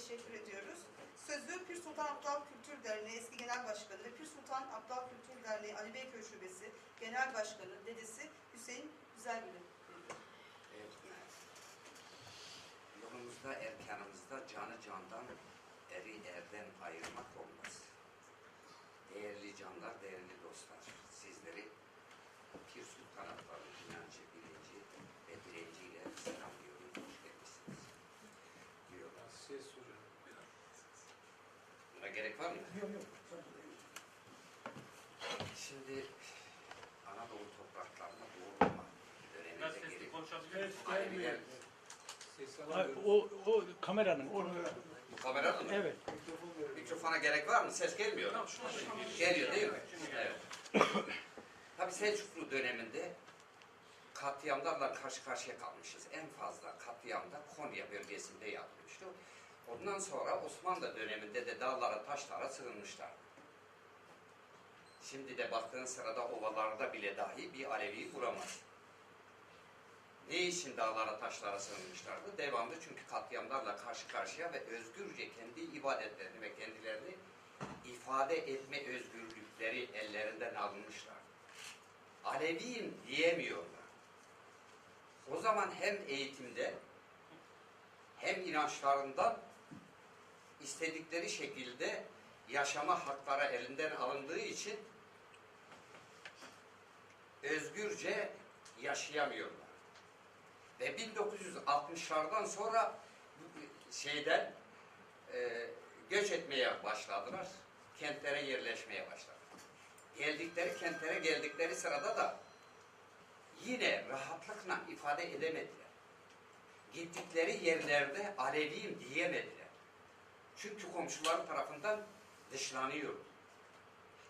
teşekkür ediyoruz. Sözü Pir Sultan Abdal Kültür Derneği eski genel başkanı ve Pir Sultan Abdal Kültür Derneği Ali Beyköy Şubesi genel başkanı dedesi Hüseyin Güzelgül'e. Evet. Yolumuzda, erkanımızda var mı? Yok yok. Şimdi Anadolu topraklarına doğrulma döneminde gelip misiniz? Aleviler, Ses Ha. O, o kameranın. O, bu kamera mı? evet. Mikrofona gerek var mı? Ses gelmiyor. Geliyor değil mi? Evet. Tabii Selçuklu döneminde katliamlarla karşı karşıya kalmışız. En fazla katliamda Konya bölgesinde yapılmıştı. Ondan sonra Osmanlı döneminde de dağlara taşlara sığınmışlar. Şimdi de baktığın sırada ovalarda bile dahi bir Alevi bulamaz. Ne için dağlara taşlara sığınmışlardı? Devamlı çünkü katliamlarla karşı karşıya ve özgürce kendi ibadetlerini ve kendilerini ifade etme özgürlükleri ellerinden alınmışlar. Aleviyim diyemiyorlar. O zaman hem eğitimde hem inançlarından istedikleri şekilde yaşama hakları elinden alındığı için özgürce yaşayamıyorlar. Ve 1960'lardan sonra bu şeyden e, göç etmeye başladılar. Kentlere yerleşmeye başladılar. Geldikleri kentlere geldikleri sırada da yine rahatlıkla ifade edemediler. Gittikleri yerlerde Aleviyim diyemediler. Çünkü komşuları tarafından dışlanıyor.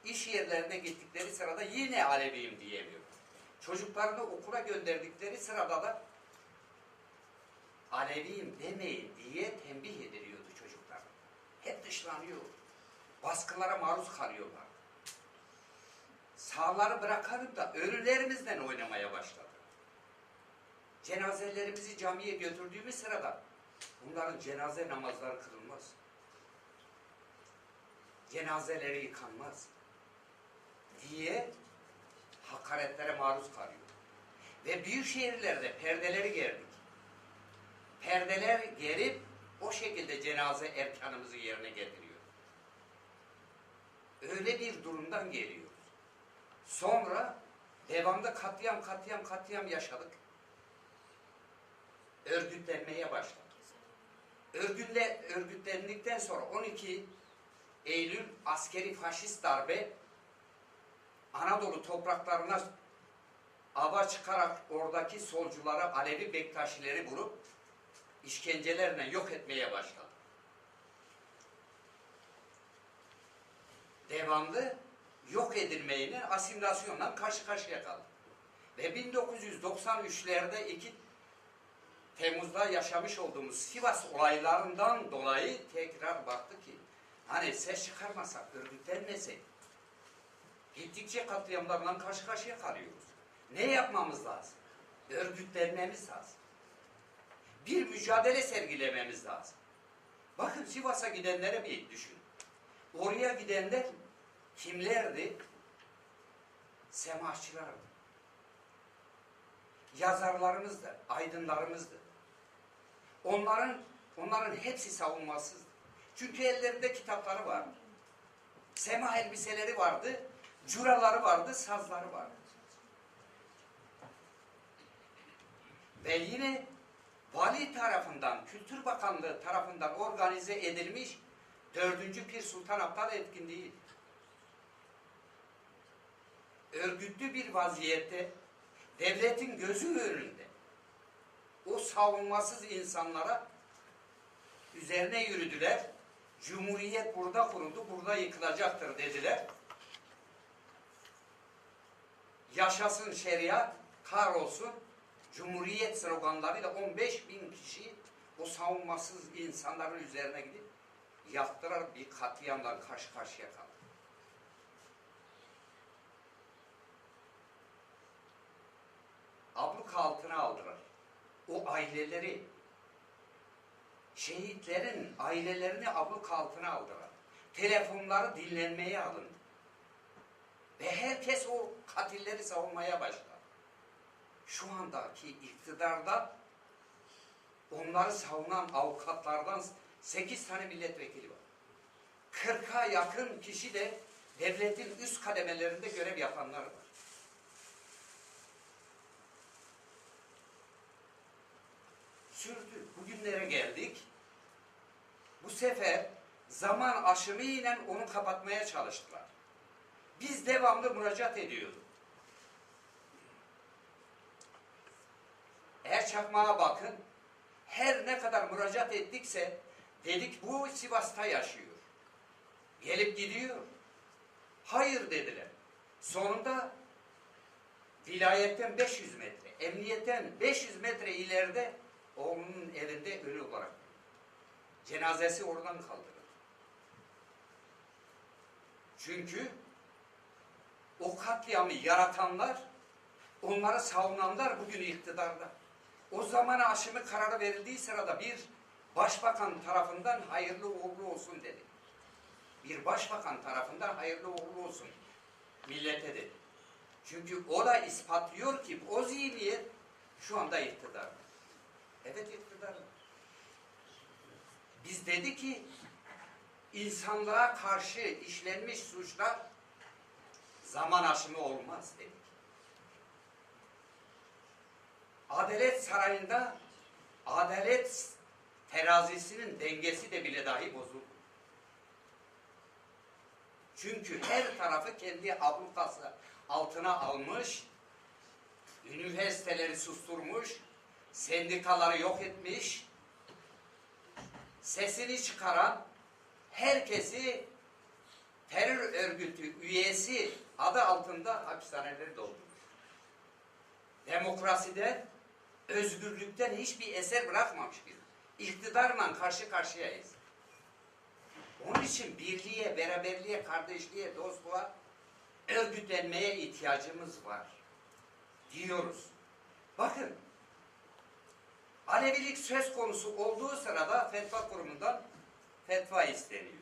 İş yerlerine gittikleri sırada yine Aleviyim diyemiyor. Çocuklarını okula gönderdikleri sırada da Aleviyim demeyin diye tembih ediliyordu çocuklar. Hep dışlanıyor. Baskılara maruz kalıyorlar. Sağları bırakalım da ölülerimizden oynamaya başladı. Cenazelerimizi camiye götürdüğümüz sırada bunların cenaze namazları kılınmaz. Cenazeleri yıkanmaz. Diye hakaretlere maruz kalıyor. Ve büyük şehirlerde perdeleri gerdik. Perdeler gerip o şekilde cenaze erkanımızı yerine getiriyor. Öyle bir durumdan geliyoruz. Sonra devamda katliam katliam katliam yaşadık. Örgütlenmeye başladık. Örgütle, örgütlendikten sonra 12 Eylül askeri faşist darbe Anadolu topraklarına ava çıkarak oradaki solculara Alevi Bektaşileri vurup işkencelerle yok etmeye başladı. Devamlı yok edilmeyle asimilasyonla karşı karşıya kaldı. Ve 1993'lerde 2 Temmuz'da yaşamış olduğumuz Sivas olaylarından dolayı tekrar baktı ki hani ses çıkarmasak, örgütlenmesek gittikçe katliamlarla karşı karşıya kalıyoruz. Ne yapmamız lazım? Örgütlenmemiz lazım. Bir mücadele sergilememiz lazım. Bakın Sivas'a gidenlere bir düşün. Oraya gidenler kimlerdi? Semaççılardı. Yazarlarımızdı, aydınlarımızdı. Onların onların hepsi savunmasızdı. Çünkü ellerinde kitapları vardı. Sema elbiseleri vardı, curaları vardı, sazları vardı. Ve yine vali tarafından, Kültür Bakanlığı tarafından organize edilmiş dördüncü Pir Sultan Abdal etkinliği. Örgütlü bir vaziyette devletin gözü önünde o savunmasız insanlara üzerine yürüdüler. Cumhuriyet burada kuruldu, burada yıkılacaktır dediler. Yaşasın şeriat, kahrolsun Cumhuriyet sloganlarıyla 15 bin kişi o savunmasız insanların üzerine gidip yaktırar bir katliamdan karşı karşıya kaldı. Abluka altına aldılar. O aileleri şehitlerin ailelerini abluk altına aldılar. Telefonları dinlenmeye alındı. Ve herkes o katilleri savunmaya başladı. Şu andaki iktidarda onları savunan avukatlardan 8 tane milletvekili var. 40'a yakın kişi de devletin üst kademelerinde görev yapanlar var. Sürdü. Bugünlere geldik. Bu sefer zaman aşımıyla onu kapatmaya çalıştılar. Biz devamlı müracaat ediyorduk. Eğer çakmağa bakın, her ne kadar müracaat ettikse dedik bu Sivas'ta yaşıyor. Gelip gidiyor. Hayır dediler. Sonunda vilayetten 500 metre, emniyetten 500 metre ileride oğlunun elinde ölü olarak. Cenazesi oradan kaldırıldı. Çünkü o katliamı yaratanlar, onları savunanlar bugün iktidarda. O zaman aşımı kararı verildiği sırada bir başbakan tarafından hayırlı uğurlu olsun dedi. Bir başbakan tarafından hayırlı uğurlu olsun millete dedi. Çünkü o da ispatlıyor ki o zihniyet şu anda iktidarda. Evet iktidarda. Biz dedi ki insanlığa karşı işlenmiş suçlar zaman aşımı olmaz dedik. Adalet sarayında adalet terazisinin dengesi de bile dahi bozuldu. Çünkü her tarafı kendi ablukası altına almış, üniversiteleri susturmuş, sendikaları yok etmiş, sesini çıkaran herkesi terör örgütü üyesi adı altında hapishaneleri doldurmuş. Demokrasiden, özgürlükten hiçbir eser bırakmamış bir iktidarla karşı karşıyayız. Onun için birliğe, beraberliğe, kardeşliğe, dostluğa, örgütlenmeye ihtiyacımız var. Diyoruz. Bakın, Alevilik söz konusu olduğu sırada fetva kurumundan fetva isteniyor.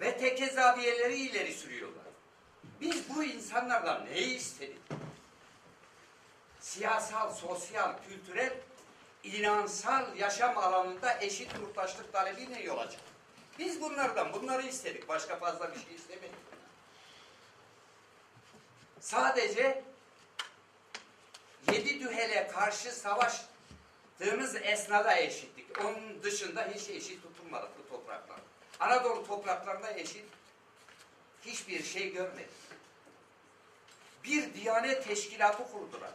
Ve tekezaviyeleri ileri sürüyorlar. Biz bu insanlardan neyi istedik? Siyasal, sosyal, kültürel, inansal yaşam alanında eşit muhtaçlık talebiyle yol açtık. Biz bunlardan bunları istedik. Başka fazla bir şey istemedik. Sadece dühele karşı savaştığımız esnada eşitlik. Onun dışında hiç eşit tutulmadık bu topraklar. Anadolu topraklarında eşit hiçbir şey görmedik. Bir Diyanet Teşkilatı kurdular.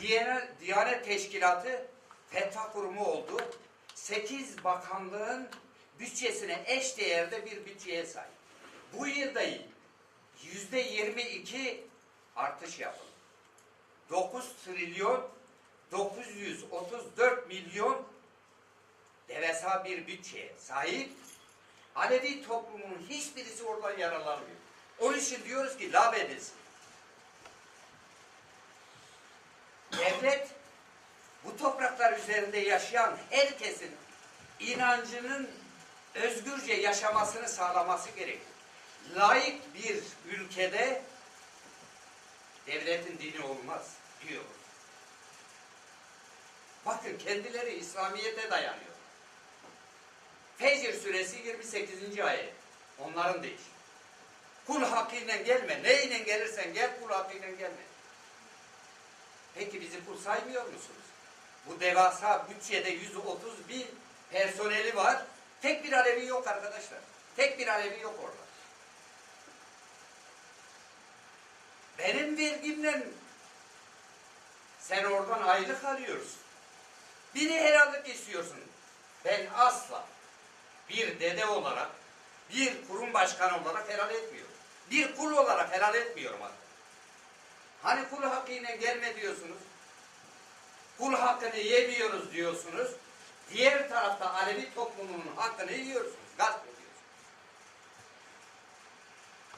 Diyanet, Diyanet Teşkilatı fetva kurumu oldu. Sekiz bakanlığın bütçesine eş değerde bir bütçeye sahip. Bu yılda yüzde yirmi iki artış yapıldı. 9 trilyon 934 milyon devasa bir bütçeye sahip Alevi toplumunun hiçbirisi oradan yararlanmıyor. Onun için diyoruz ki lav edilsin. Devlet bu topraklar üzerinde yaşayan herkesin inancının özgürce yaşamasını sağlaması gerekir. Laik bir ülkede devletin dini olmaz diyor. Bakın kendileri İslamiyet'e dayanıyor. Fecr suresi 28. ayet. Onların değil. Kul hakkıyla gelme. Neyle gelirsen gel kul hakkıyla gelme. Peki bizi kul saymıyor musunuz? Bu devasa bütçede 130 bin personeli var. Tek bir Alevi yok arkadaşlar. Tek bir Alevi yok orada. Benim vergimle sen oradan aylık alıyorsun. Biri helallik istiyorsun. Ben asla bir dede olarak, bir kurum başkanı olarak helal etmiyorum. Bir kul olarak helal etmiyorum hatta. Hani kul hakkıyla gelme diyorsunuz. Kul hakkını yemiyoruz diyorsunuz. Diğer tarafta Alevi toplumunun hakkını yiyorsunuz. Gasp ediyorsunuz.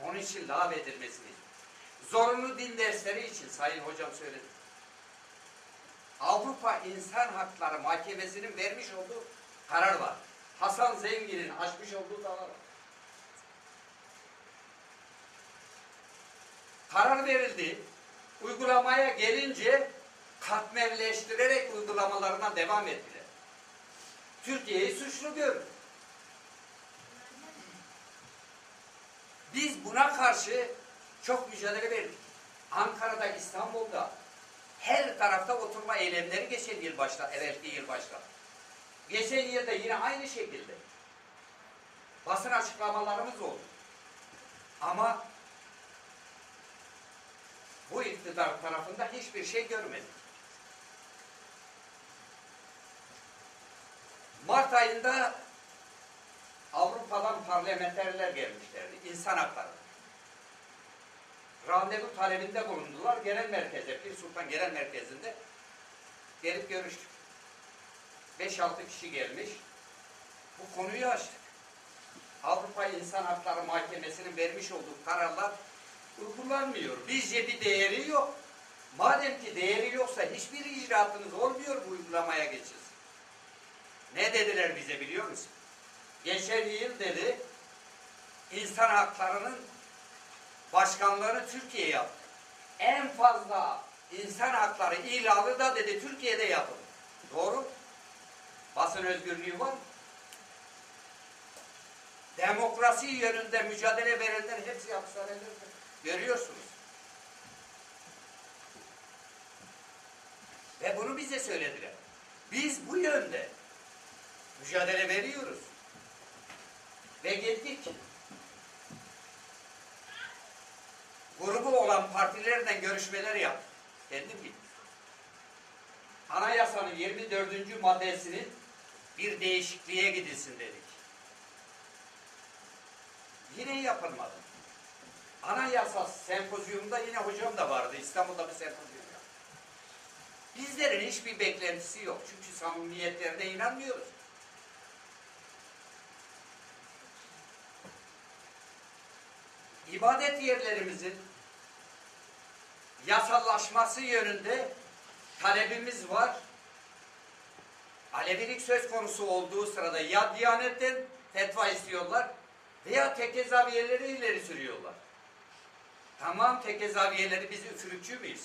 Onun için lağv edilmesini. Zorunlu din dersleri için Sayın Hocam söyledi. Avrupa İnsan Hakları Mahkemesi'nin vermiş olduğu karar var. Hasan Zengin'in açmış olduğu dava var. Karar verildi. Uygulamaya gelince katmerleştirerek uygulamalarına devam ettiler. Türkiye'yi suçlu gördü. Biz buna karşı çok mücadele verdik. Ankara'da, İstanbul'da her tarafta oturma eylemleri geçen yıl başta, evvelki yıl başta. Geçen yılda yine aynı şekilde. Basın açıklamalarımız oldu. Ama bu iktidar tarafında hiçbir şey görmedik. Mart ayında Avrupa'dan parlamenterler gelmişlerdi. İnsan hakları. Randevu talebinde bulundular. Genel merkeze, Pir Sultan Genel Merkezi'nde gelip görüştük. 5-6 kişi gelmiş. Bu konuyu açtık. Avrupa İnsan Hakları Mahkemesi'nin vermiş olduğu kararlar uygulanmıyor. Bizce bir değeri yok. Madem ki değeri yoksa hiçbir icraatınız olmuyor bu uygulamaya geçeceğiz. Ne dediler bize biliyor musun? Geçen yıl dedi insan haklarının başkanlığını Türkiye yaptı. En fazla insan hakları ilanı da dedi Türkiye'de yapıldı. Doğru. Basın özgürlüğü var? Demokrasi yönünde mücadele verenler hepsi hapishanelerde. Görüyorsunuz. Ve bunu bize söylediler. Biz bu yönde mücadele veriyoruz. Ve gittik. Grubu olan partilerle görüşmeler yaptık. Kendim gittim. Anayasanın 24. maddesinin bir değişikliğe gidilsin dedik. Yine yapılmadı. Anayasa sempozyumunda yine hocam da vardı. İstanbul'da bir sempozyum yaptı. Bizlerin hiçbir beklentisi yok. Çünkü samimiyetlerine inanmıyoruz. İbadet yerlerimizin yasallaşması yönünde talebimiz var. Alevilik söz konusu olduğu sırada ya Diyanet'ten fetva istiyorlar veya tekke zaviyeleri ileri sürüyorlar. Tamam tekke zaviyeleri biz üfürükçü müyüz?